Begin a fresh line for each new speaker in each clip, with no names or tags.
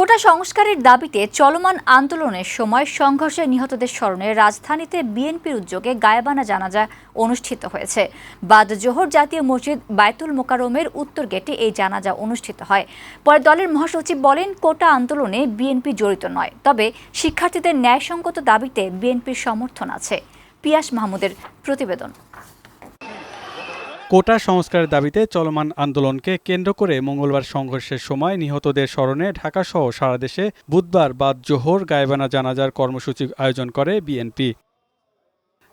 কোটা সংস্কারের দাবিতে চলমান আন্দোলনের সময় সংঘর্ষে নিহতদের স্মরণে রাজধানীতে বিএনপির উদ্যোগে গায়েবানা জানাজা অনুষ্ঠিত হয়েছে। বাদ জোহর জাতীয় মসজিদ বায়তুল মোকারমের উত্তর গেটে এই জানাজা অনুষ্ঠিত হয়। পরে দলের মহাসচিব বলেন, কোটা আন্দোলনে বিএনপি জড়িত নয়, তবে শিক্ষার্থীদের ন্যায়সঙ্গত দাবিতে বিএনপির সমর্থন আছে। পিয়াস মাহমুদের প্রতিবেদন।
কোটা সংস্কারের দাবিতে চলমান আন্দোলনকে কেন্দ্র করে মঙ্গলবার সংঘর্ষের সময় নিহতদের স্মরণে ঢাকাসহ সারা দেশে বুধবার বাদ জোহর গায়েবানা জানাজার কর্মসূচি আয়োজন করে বিএনপি।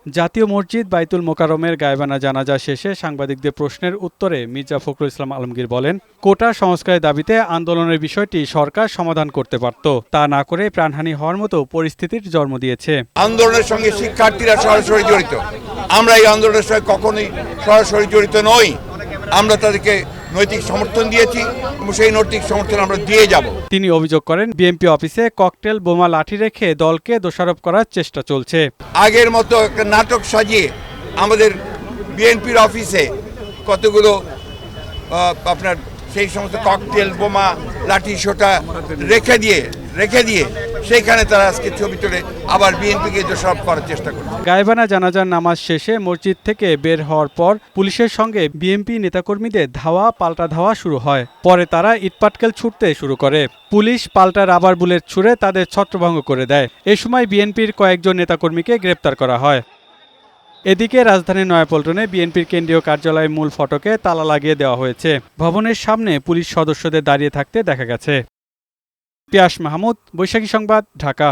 জাতীয় মসজিদ বাইতুল মোকারমের গায়েবানা জানাজা শেষে সাংবাদিকদের প্রশ্নের উত্তরে মির্জা ফখরুল ইসলাম আলমগীর বলেন, কোটা সংস্কারের দাবিতে আন্দোলনের বিষয়টি সরকার সমাধান করতে পারত তা না করে প্রাণহানি হওয়ার মতো পরিস্থিতির জন্ম দিয়েছে।
আন্দোলনের সঙ্গে শিক্ষার্থীরা সরাসরি জড়িত। আমরা এই আন্দোলনের সঙ্গে কখনোই সরাসরি জড়িত নই। আমরা তাদেরকে নৈতিক সমর্থন দিয়েছি এবং সেই নৈতিক সমর্থন আমরা দিয়ে যাব।
তিনি অভিযোগ করেন বিএনপি অফিসে ককটেল বোমা লাঠি রেখে দলকে দোষারোপ করার চেষ্টা চলছে।
আগের মতো একটা নাটক সাজিয়ে আমাদের বিএনপির অফিসে কতগুলো আপনার সেই সমস্ত ককটেল বোমা লাঠি সোটা রেখে দিয়ে রেখে দিয়ে সেইখানে তারা আজকে ছবি তুলে আবার বিএনপিকে দোষারোপ করার চেষ্টা করছে।
গায়েবানা জানাজার নামাজ শেষে মসজিদ থেকে বের হওয়ার পর পুলিশের সঙ্গে বিএনপি নেতাকর্মীদের ধাওয়া পাল্টা ধাওয়া শুরু হয়। পরে তারা ইটপাটকেল ছুটতে শুরু করে। পুলিশ পাল্টা রাবার বুলেট ছুড়ে তাদের ছত্রভঙ্গ করে দেয়। এ সময় বিএনপির কয়েকজন নেতাকর্মীকে গ্রেপ্তার করা হয়। এদিকে রাজধানীর নয়াপল্টনে বিএনপির কেন্দ্রীয় কার্যালয়ের মূল ফটকে তালা লাগিয়ে দেওয়া হয়েছে। ভবনের সামনে পুলিশ সদস্যদের দাঁড়িয়ে থাকতে দেখা গেছে। পিয়াস মাহমুদ বৈশাখী সংবাদ ঢাকা।